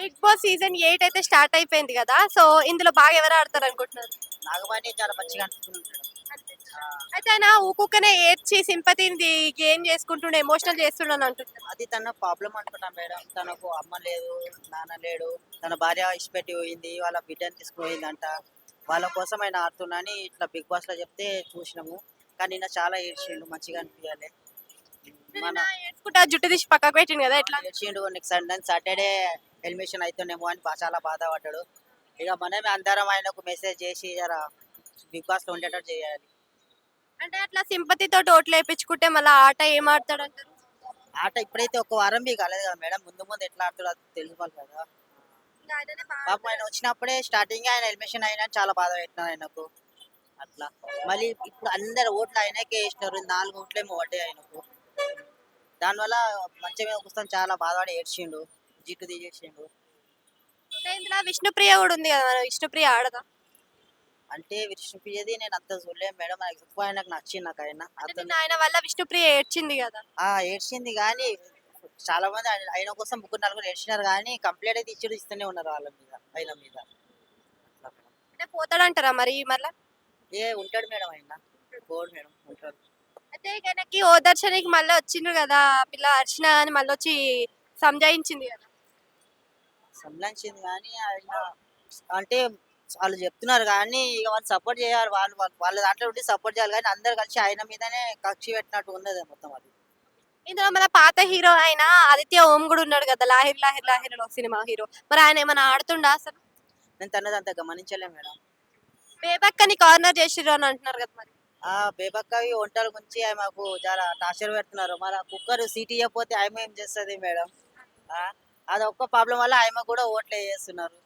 Big boss season eight అయితే start అయిపోయింది కదా సో ఇందులో బాగా ఎవరు ఆడతారు అనుకుంటున్నారు? నాగబాని చాలా మంచిగా అయితే ఆయన ఊకుకనే ఏడ్చి సింపతిని గెయిన్ చేసుకుంటుండే ఎమోషనల్ చేస్తుండని అంటున్నారు అది తన ప్రాబ్లం అనుకున్నా మేడం. తనకు అమ్మ లేదు నాన్న లేడు తన భార్య ఇష్టపెట్టి పోయింది వాళ్ళ బిడ్డని తీసుకుపోయిందంట. వాళ్ళ కోసం ఆయన ఆడుతున్నా అని ఇట్లా బిగ్ బాస్లో చెప్తే చూసినాము. కానీ నిన్న చాలా ఏడ్చిండు మంచిగా అనిపించాలి మన ఏడ్చుకుంటా జుట్టు తీసి పక్కకు పెట్టిండు కదా ఎట్లా? ఏడ్చిండు నెక్స్ట్ సండే సాటర్డే ఎలిమినేషన్ అవుతుందేమో అని చాలా బాధపడ్డాడు. ఇక మనమే అందరం ఆయనకు మెసేజ్ చేసి బిగ్ బాస్లో ఉండేటట్టు చేయాలి. అంటే అట్లా సింపతితో ఓట్లు వేయించుకుంటే మళ్ళీ ఆట ఏం ఆడతాడు అంటారు? ఆట ఇప్పుడైతే ఒక వారం బీ కాలేదు కదా మేడం ముందు ముందు ఎట్లా ఆడుతాడో తెలుసుకోవాలి కదా. పాపం ఆయన వచ్చినప్పుడే స్టార్టింగ్ ఆయన ఎలిమినేషన్ అయినా చాలా బాధ పెట్టినారు ఆయనకు. అట్లా. మళ్ళీ ఇప్పుడు అందరు ఓట్లు ఆయనకే వేసినారు నాలుగు ఓట్లేమో పడ్డాయి ఆయనకు. దానివల్ల మంచి మీద పుస్తకం చాలా బాధపడి ఏడ్చిండు జిట్టు తీసేసిండు. ఇందులో విష్ణుప్రియ కూడా ఉంది కదా మరి? విష్ణుప్రియ ఆడదా? అంటే విష్ణుప్రియది నేను అంత చూడలేను మేడం నాకు ఎక్కువ ఆయనకు నచ్చింది నాకు ఆయన. అతను ఆయన వల్ల విష్ణుప్రియ ఏడ్చింది కదా? ఆ ఏడ్చింది కానీ చాలా మంది ఆయన ఆయన కోసం ముగ్గురు నలుగురు ఏడ్చినారు కానీ కంప్లీట్ అయితే ఇచ్చుడు ఇస్తూనే ఉన్నారు వాళ్ళ మీద ఆయన మీద. అంటే పోతాడంటారా మరి మళ్ళీ? ఏ ఉంటాడు మేడం ఆయన. పోడు మేడం ఉంటాడు. ఓ దర్శనికి మళ్ళీ వచ్చిండ్రు కదా ఆ పిల్ల అర్చన అని మళ్ళీ వచ్చి సంజాయించింది కదా. సంబంధించింది కానీ ఆయన అంటే వాళ్ళు చెప్తున్నారు కానీ ఇక వాళ్ళు సపోర్ట్ చేయాలి వాళ్ళు వాళ్ళ- వాళ్ళ దాంట్లో ఉండి సపోర్ట్ చేయాలి కానీ అందరు కలిసి ఆయన మీదనే కక్షి పెట్టినట్టు ఉన్నది మొత్తం అది. ఇందులో మన పాత హీరో ఆయన ఆదిత్య ఓం కూడా ఉన్నాడు కదా లాహిర్ లాహిర్ లాహిర్లో సినిమా హీరో. మరి ఆయన ఏమైనా ఆడుతుండా అసలు? నేను తనది అంత గమనించలే మేడం. బేబక్కని కార్నర్ చేసిర్రు అని అంటున్నారు కదా మరి. ఆ బేబక్కవి వంటల గురించి ఆమెకు చాలా టార్చర్ పెడుతున్నారు. మరి ఆ కుక్కర్ సీట్ ఇవ్వకపోతే ఆమె ఏం చేస్తుంది మేడం? అది ఒక్క ప్రాబ్లం వల్ల ఆమె కూడా ఓట్లు వేస్తున్నారు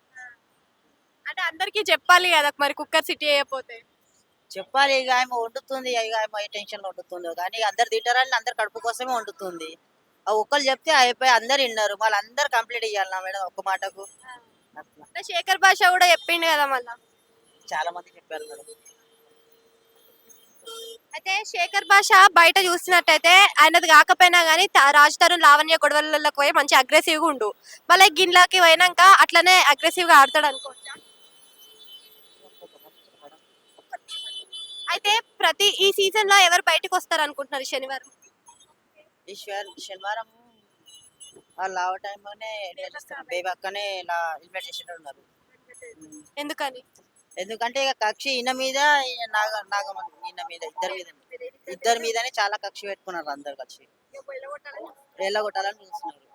అంటే అందరికీ చెప్పాలి కదా మరి కుక్కర్ సిటీ అయిపోతే చెప్పాలి ఇక ఆమె వండుతుంది ఇక ఆమె ఏ టెన్షన్ వండుతుందో కానీ అందరు తింటారని అందరు కడుపు కోసమే వండుతుంది. ఆ ఒక్కరు చెప్తే అయిపోయి అందరు విన్నారు. మళ్ళీ అందరు కంప్లీట్ ఇవ్వాలి మేడం ఒక్క మాటకు? శేఖర్ భాష కూడా చెప్పిండు కదా మళ్ళా? చాలా మంది చెప్పారు మేడం. అయితే శేఖర్ భాష బయట చూసినట్టయితే ఆయనది కాకపోయినా కానీ రాజ్ తరుణ్ లావణ్య గొడవలకు పోయి మంచి అగ్రెసివ్గా ఉండు. మళ్ళీ గిన్లాకి పోయినాక అట్లనే అగ్రెసివ్గా ఆడతాడు అనుకోవచ్చా అయితే ప్రతి ఈ సీజన్లో ఎవరు బయటకు వస్తారు అనుకుంటున్నారు శనివారం? ఈశ్వర్ శనివారం లావ టైంలోనే బేబీ అక్కనే ఇలా ఇన్వైట్ ఉన్నారు. ఎందుకని? ఎందుకంటే ఇక కక్షి ఈయన మీద నాగ నాగమణి ఈయన మీద ఇద్దరి మీద ఇద్దరి మీదనే చాలా కక్షి పెట్టుకున్నారు అందరు కలిసి వెళ్ళగొట్టాలని చూస్తున్నారు.